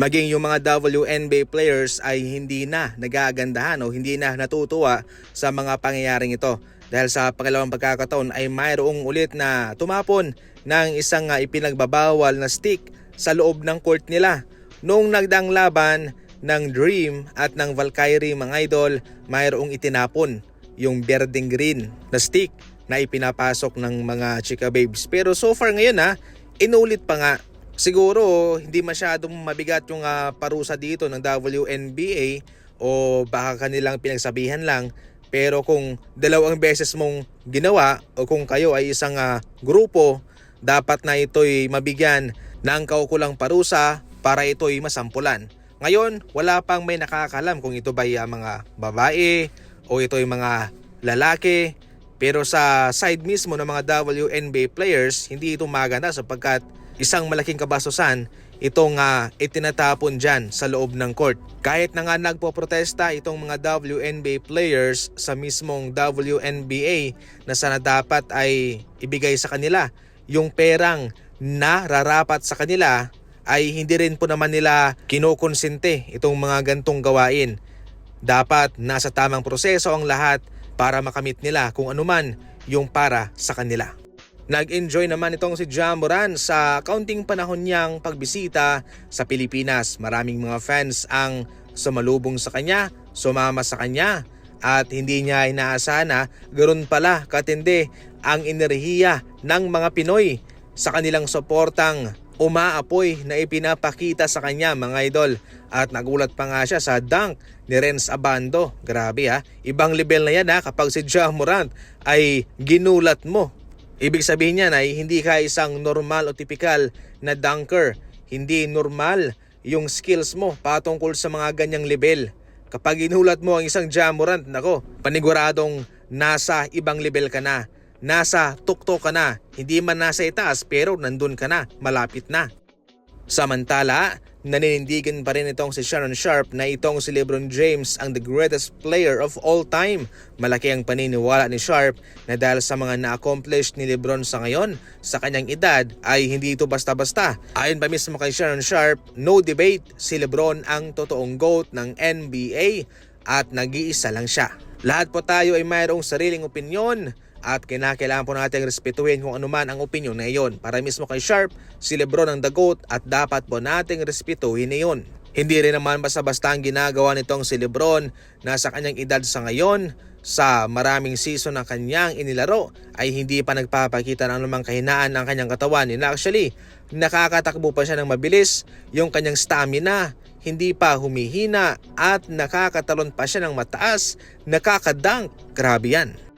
maging yung mga WNBA players ay hindi na nagagandahan o hindi na natutuwa sa mga pangyayaring ito. Dahil sa pangalawang pagkakataon ay mayroong ulit na tumapon ng isang ah, ipinagbabawal na stick sa loob ng court nila. Noong nagdang laban ng Dream at ng Valkyrie mga idol, mayroong itinapon yung berdeng green na stick na ipinapasok ng mga chika babes. Pero so far ngayon ha, inulit pa nga siguro hindi masyadong mabigat yung ah, parusa dito ng WNBA o baka kanilang pinagsabihan lang pero kung dalawang beses mong ginawa o kung kayo ay isang ah, grupo dapat na ito'y mabigyan ng kaukulang parusa para ito'y masampulan. Ngayon, wala pang may nakakalam kung ito ba ay ah, mga babae o ito'y mga lalaki pero sa side mismo ng mga WNBA players, hindi ito maganda sapagkat isang malaking kabastusan itong uh, itinatapon dyan sa loob ng court. Kahit na nga nagpo-protesta itong mga WNBA players sa mismong WNBA na sana dapat ay ibigay sa kanila yung perang na rarapat sa kanila ay hindi rin po naman nila kinukonsente itong mga gantong gawain. Dapat nasa tamang proseso ang lahat para makamit nila kung anuman yung para sa kanila. Nag-enjoy naman itong si Jamoran sa kaunting panahon niyang pagbisita sa Pilipinas. Maraming mga fans ang sumalubong sa kanya, sumama sa kanya at hindi niya inaasahan na pala katindi ang enerhiya ng mga Pinoy sa kanilang suportang umaapoy na ipinapakita sa kanya mga idol. At nagulat pa nga siya sa dunk ni Renz Abando. Grabe ha, ibang level na yan ha kapag si Ja Morant ay ginulat mo. Ibig sabihin niyan ay hindi ka isang normal o typical na dunker. Hindi normal yung skills mo patungkol sa mga ganyang level. Kapag inulat mo ang isang Ja Morant, nako, paniguradong nasa ibang level ka na nasa tukto ka na. Hindi man nasa itaas pero nandun ka na, malapit na. Samantala, naninindigan pa rin itong si Sharon Sharp na itong si Lebron James ang the greatest player of all time. Malaki ang paniniwala ni Sharp na dahil sa mga na-accomplish ni Lebron sa ngayon, sa kanyang edad ay hindi ito basta-basta. Ayon pa mismo kay Sharon Sharp, no debate, si Lebron ang totoong GOAT ng NBA at nag-iisa lang siya. Lahat po tayo ay mayroong sariling opinyon at kinakailangan po natin respetuhin kung anuman ang opinyon na iyon. Para mismo kay Sharp, si Lebron ang GOAT at dapat po nating respetuhin iyon. Hindi rin naman basta-basta ang ginagawa nitong si Lebron na sa kanyang edad sa ngayon, sa maraming season na kanyang inilaro ay hindi pa nagpapakita ng anumang kahinaan ng kanyang katawan. And actually, nakakatakbo pa siya ng mabilis, yung kanyang stamina, hindi pa humihina at nakakatalon pa siya ng mataas, nakakadunk. Grabe yan.